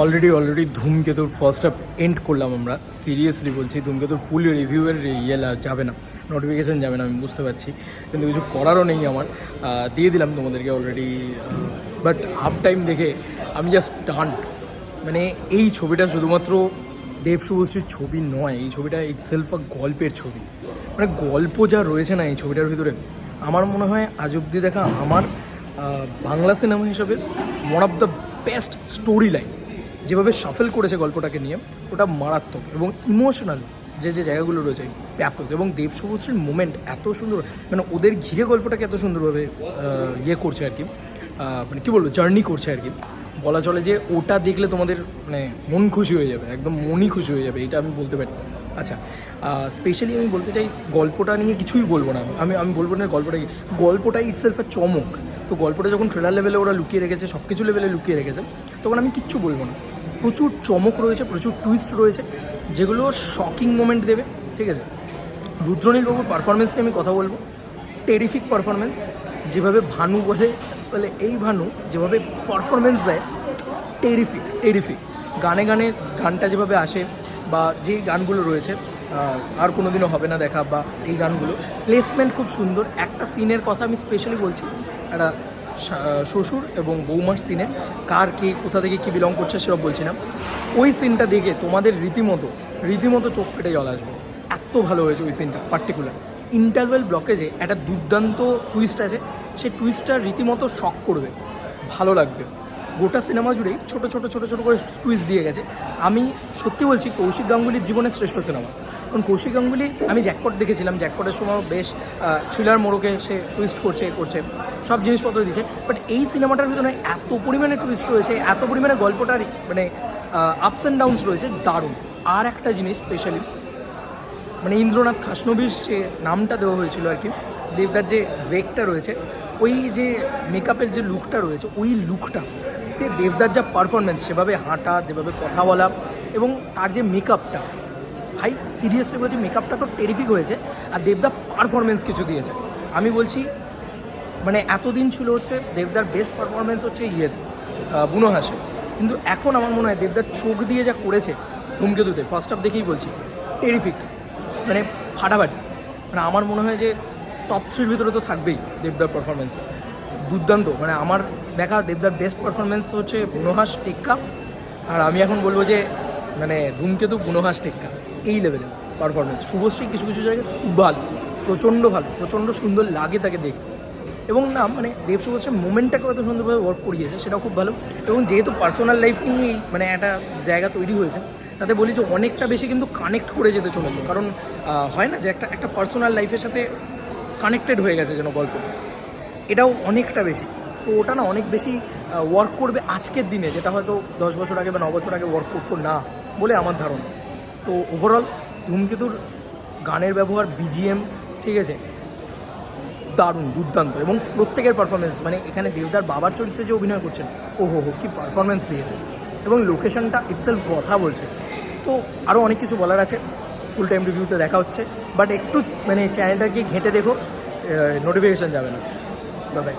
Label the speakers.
Speaker 1: Already already ধূমকেতুর first half end করলাম আমরা। সিরিয়াসলি বলছি ধূমকেতুর ফুল রিভিউয়ের ইয়ে যাবে না। নোটিফিকেশন যাবে না, আমি বুঝতে পারছি। কিন্তু কিছু করারও নেই আমার। দিয়ে দিলাম তোমাদেরকে অলরেডি বাট হাফ টাইম দেখে আমি জাস্ট টান মানে এই ছবিটা শুধুমাত্র দেব শুভশ্রীর ছবি নয়, এই ছবিটা ইটসেলফ আ গল্পের ছবি। মানে গল্প যা রয়েছে না এই ছবিটার ভিতরে, আমার মনে হয় আজ অব্দি দেখা আমার বাংলা সিনেমা হিসাবে one of the best story line যেভাবে সাফেল করেছে গল্পটাকে নিয়ে, ওটা মারাত্মক এবং ইমোশনাল যে যে জায়গাগুলো রয়েছে, ব্যাপক এবং দেব শুভশ্রীর মোমেন্ট এত সুন্দর মানে ওদের ঘিরে গল্পটাকে এত সুন্দরভাবে ইয়ে করছে আর কি মানে কী বলব জার্নি করছে আর কি বলা চলে যে ওটা দেখলে তোমাদের মানে মন খুশি হয়ে যাবে, একদম মনই খুশি হয়ে যাবে, এটা আমি বলতে পারি। আচ্ছা স্পেশালি আমি বলতে চাই গল্পটা নিয়ে কিছুই বলব না, আমি আমি বলব না গল্পটা কি গল্পটা ইটসেলফ এ চমক। তো গল্পটা যখন ট্রেলার লেভেলে ওরা লুকিয়ে রেখেছে সব কিছু লেভেলে লুকিয়ে রেখেছে, তখন আমি কিচ্ছু বলব না। প্রচুর চমক রয়েছে, প্রচুর টুইস্ট রয়েছে, যেগুলো শকিং মোমেন্ট দেবে, ঠিক আছে? রুদ্রনীল বাবুর পারফরমেন্স নিয়ে আমি কথা বলব। টেরিফিক পারফরমেন্স যেভাবে ভানু বলে বলে এই ভানু যেভাবে পারফরমেন্স দেয় টেরিফিক টেরিফিক গানে গানে গানটা যেভাবে আসে, বা যে গানগুলো রয়েছে আর কোনো দিনও হবে না দেখা, বা এই গানগুলো। প্লেসমেন্ট খুব সুন্দর। একটা সিনের কথা আমি স্পেশালি বলছি। একটা শ্বশুর এবং বৌমার সিনে কার কে, কোথা থেকে কী বিলং করছে সেসব বলছি না। ওই সিনটা দেখে তোমাদের রীতিমতো রীতিমতো চোখ ফেটে জল আসবে। এত ভালো হয়েছে ওই সিনটা পার্টিকুলার ইন্টারভেল ব্লকেজে একটা দুর্দান্ত টুইস্ট আছে সেই টুইস্টটা রীতিমতো শখ করবে। ভালো লাগবে। গোটা সিনেমা জুড়েই ছোট ছোট ছোট ছোট করে টুইস্ট দিয়ে গেছে। আমি সত্যি বলছি, কৌশিক গাঙ্গুলির জীবনের শ্রেষ্ঠ সিনেমা কারণ কৌশিক গাঙ্গুলি, আমি জ্যাকপট দেখেছিলাম জ্যাকপটের সময় বেশ থ্রিলার মোড়কে সে টুইস্ট করছে করছে, সব জিনিসপত্র দিচ্ছে বাট এই সিনেমাটার ভিতরে এত পরিমাণে টুইস্ট রয়েছে, এত পরিমাণে গল্পটার মানে আপস অ্যান্ড ডাউনস রয়েছে, দারুণ। আর একটা জিনিস স্পেশালি মানে ইন্দ্রনাথ খাসনবীর যে নামটা দেওয়া হয়েছিল আর কি দেবদার যে ওয়েকটা রয়েছে, ওই যে মেকআপের যে লুকটা রয়েছে, ওই লুকটা দেবদার যা পারফরমেন্স সেভাবে হাঁটা, যেভাবে কথা বলা, এবং তার যে মেকআপটা ভাই সিরিয়াসলি বলছি মেকআপটা তো টেরিফিক হয়েছে আর দেবদা পারফরমেন্স কিছু দিয়েছে। আমি বলছি মানে এতদিন ছিল হচ্ছে দেবদার বেস্ট পারফরমেন্স হচ্ছে ইয়ে বুনো হাসে। কিন্তু এখন আমার মনে হয় দেবদার চোখ দিয়ে যা করেছে ধূমকেতুতে ফার্স্ট হাফ দেখেই বলছি টেরিফিক মানে ফাটাফাটি। মানে আমার মনে হয় যে টপ থ্রির ভিতরে তো থাকবেই দেবদার পারফরমেন্স দুর্দান্ত। মানে আমার দেখা দেবদার বেস্ট পারফরমেন্স হচ্ছে বুনোহাস টেক্কা। আর আমি এখন বলব যে মানে ধূমকেতু বুনোহাস টেক্কা। এই লেভেলের পারফরমেন্স শুভশ্রী কিছু কিছু জায়গায় খুব ভালো, প্রচণ্ড ভালো, প্রচণ্ড সুন্দর লাগে তাকে দেখতে। এবং না মানে দেব শুভশ্রীর মোমেন্টটাকে কত সুন্দরভাবে ওয়ার্ক করিয়েছে, সেটাও খুব ভালো। এবং যেহেতু পার্সোনাল লাইফ নিয়েই মানে একটা জায়গা তৈরি হয়েছে, তাতে বলি যে অনেকটা বেশি কিন্তু কানেক্ট করে যেতে চলেছে। কারণ হয় না যে একটা একটা পার্সোনাল লাইফের সাথে কানেক্টেড হয়ে গেছে যেন গল্প। এটাও অনেকটা বেশি। তো ওটা না অনেক বেশি ওয়ার্ক করবে আজকের দিনে, যেটা হয়তো দশ বছর আগে বা ন বছর আগে ওয়ার্ক করতো না, বলে আমার ধারণা। তো ওভারঅল ধূমকেতুর গানের ব্যবহার বিজিএম ঠিক আছে, দারুণ, দুর্দান্ত এবং প্রত্যেকের পারফরমেন্স মানে এখানে দেবদার বাবার চরিত্রে যে অভিনয় করছেন ও হো হো কি পারফরমেন্স দিয়েছে এবং লোকেশনটা ইটসেলফ কথা বলছে। তো আরও অনেক কিছু বলার আছে ফুল টাইম রিভিউতে দেখা হচ্ছে বাট একটু মানে চ্যানেলটাকে ঘেঁটে দেখো নোটিফিকেশান যাবে না। বাই